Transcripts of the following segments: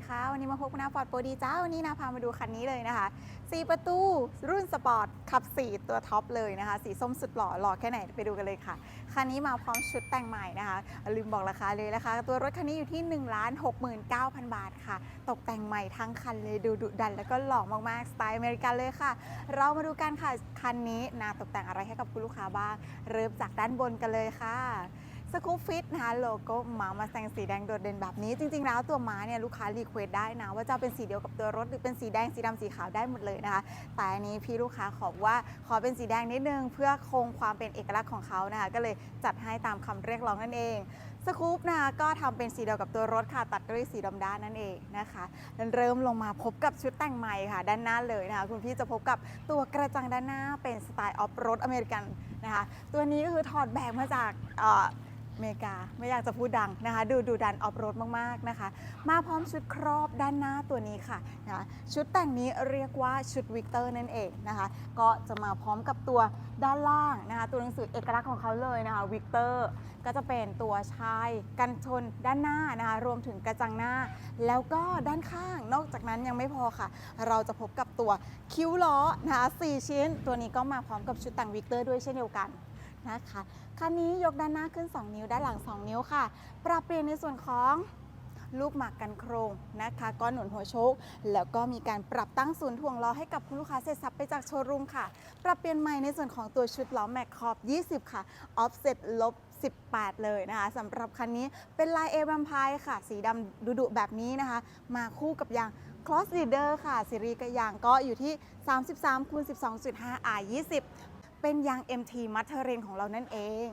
ดีค่ะ วันนี้มาพบกับนาฟอร์ดโปรดีจ้า วันนี้นาพามาดูคันนี้เลยนะคะ 4 ประตูรุ่นสปอร์ตขับ 4 ตัวท็อปเลยนะคะ สีส้มสุดหล่อหล่อแค่ไหนไปดูกันเลยค่ะ คันนี้มาพร้อมชุดแต่งใหม่นะคะ ลืมบอกราคาเลยนะคะ ตัวรถคันนี้อยู่ที่ 1 6 9 0 0 0 บาทค่ะ ตกแต่งใหม่ทั้งคันเลยดูดุดัน แล้วก็หล่อมากๆสไตล์อเมริกันเลยค่ะ เรามาดูกันค่ะคันนี้นาตกแต่งอะไรให้กับคุณลูกค้าบ้าง เริ่มจากด้านบนกันเลยค่ะ สกูฟิตนะคะโลโก้หมามาแซงสีแดงโดดเด่นแบบนี้จริง ๆ แล้วตัวม้าเนี่ยลูกค้ารีเควสได้นะ ว่าจะเป็นสีเดียวกับตัวรถหรือเป็นสีแดงสีดำสีขาวได้หมดเลยนะคะ แต่อันนี้พี่ลูกค้าขอว่าขอเป็นสีแดงนิดนึง เพื่อคงความเป็นเอกลักษณ์ของเขานะคะก็เลยจัดให้ตามคำเรียกร้องนั่นเองสกูปนะคะก็ทำเป็นสีเดียวกับตัวรถค่ะตัดด้วยสีดำด้านนั่นเองนะคะเริ่มลงมาพบกับชุดแต่งใหม่ค่ะ ด้านหน้าเลยนะคะคุณพี่จะพบกับตัวกระจังด้านหน้าเป็นสไตล์ออฟโรดอเมริกันนะคะตัวนี้ก็คือถอดแบบมาจาก อเมริกาไม่อยากจะพูดดังนะคะ ดูดูดันออฟโรดมาก ๆ นะคะ มาพร้อมชุดครอบด้านหน้าตัวนี้ค่ะนะะชุดแต่งนี้เรียกว่าชุดวิกเตอร์นั่นเองนะคะ ก็จะมาพร้อมกับตัวด้านล่างนะคะ ตัวหนังสือเอกลักษณ์ของเขาเลยนะคะวิกเตอร์ก็จะเป็นตัวชายกันชนด้านหน้านะคะ รวมถึงกระจังหน้า แล้วก็ด้านข้างนอกจากนั้นยังไม่พอค่ะ เราจะพบกับตัวคิ้วล้อนะคะ4ชิ้น ตัวนี้ก็มาพร้อมกับชุดแต่งวิกเตอร์ด้วยเช่นเดียวกัน นะคะคันนี้ยกด้านหน้าขึ้น 2 นิ้วด้านหลัง 2 นิ้วค่ะ ปรับเปลี่ยนในส่วนของลูกหมากกันโครงนะคะก้อนหนุนหัวโชค แล้วก็มีการปรับตั้งศูนย์ถ่วงล้อให้กับคุณลูกค้าเสร็จสับไปจากโชว์รูมค่ะ ปรับเปลี่ยนใหม่ในส่วนของตัวชุดล้อแม็กขอบ 20 ค่ะ ออฟเซ็ตลบ 18 เลยนะคะสำหรับคันนี้เป็นลายเอวัมพายค่ะ สีดำดุๆแบบนี้นะคะ มาคู่กับยาง Cross Leader ค่ะ ซีรีส์กระยางก็อยู่ที่ 33คูณ12.5 R 20 เป็นยาง MT มัทเทเรนของเรานั่นเอง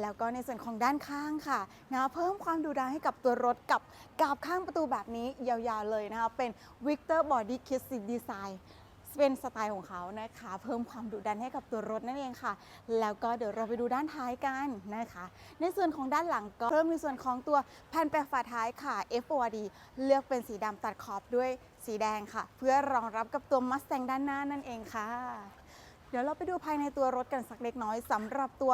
แล้วก็ในส่วนของด้านข้างค่ะนะเพิ่มความดูดันให้กับตัวรถกับกาบข้างประตูแบบนี้ยาวๆเลยนะคะเป็น Victor Body Kit Design เป็นสไตล์ของเขานะคะ เพิ่มความดุดันให้กับตัวรถนั่นเองค่ะ แล้วก็เดี๋ยวเราไปดูด้านท้ายกันนะคะ ในส่วนของด้านหลังก็เพิ่มในส่วนของตัวแผ่นแปะฝาท้ายค่ะ FOD เลือกเป็นสีดำตัดขอบด้วยสีแดงค่ะ เพื่อรองรับกับตัวมัสแตงด้านหน้านั่นเองค่ะ เดี๋ยวเราไปดูภายในตัวรถกันสักเล็กน้อยสำหรับตัว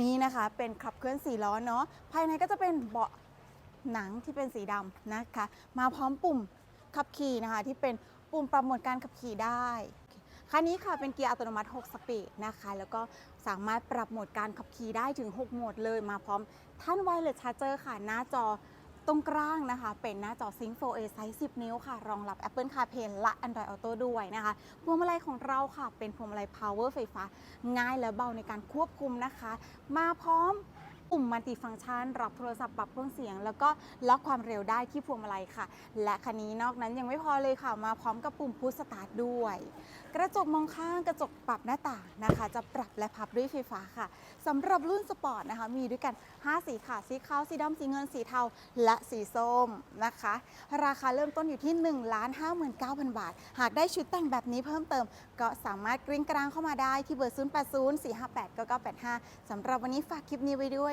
นี้นะคะ เป็นขับเคลื่อนสี่ล้อเนาะภายในก็จะเป็นเบาะหนังที่เป็นสีดำนะคะ มาพร้อมปุ่มขับขี่นะคะ ที่เป็นปุ่มปรับโหมดการขับขี่ได้คันนี้ค่ะเป็นเกียร์อัตโนมัติ 6 สปีดนะคะ แล้วก็สามารถปรับโหมดการขับขี่ได้ถึง 6 โหมดเลยมาพร้อมท่านไวเลสชาร์เจอร์ค่ะ หน้าจอ ตรงกลางนะคะ เป็นหน้าจอ Sync 4A ไซส์ 10 นิ้วค่ะ รองรับ Apple CarPlay และ Android Auto ด้วยนะคะพวงมาลัยของเราค่ะ เป็นพวงมาลัย Power ไฟฟ้า ง่ายและเบาในการควบคุมนะคะ มาพร้อม ปุ่มมัลติฟังก์ชัน รับโทรศัพท์ปรับเครื่องเสียง แล้วก็ล็อกความเร็วได้ที่พวงมาลัยค่ะ และคันนี้นอกนั้นยังไม่พอเลยค่ะ มาพร้อมกับปุ่มพุชสตาร์ทด้วย กระจกมองข้างกระจกปรับหน้าต่างนะคะ จะปรับและพับด้วยไฟฟ้าค่ะสำหรับรุ่นสปอร์ตนะคะมีด้วยกัน 5 สีค่ะ สีขาว สีดำสีเงิน สีเทา และสีส้มนะคะ ราคาเริ่มต้นอยู่ที่1 5 9 0 0 0บาท หากได้ชุดแต่งแบบนี้เพิ่มเติม ก็สามารถกริ้งกลางเข้ามาได้ที่เบอร์ 0 8 0 4 5 8 9 9 8 5สำหรับวันนี้ฝากคลิปนี้ไว้ด้วย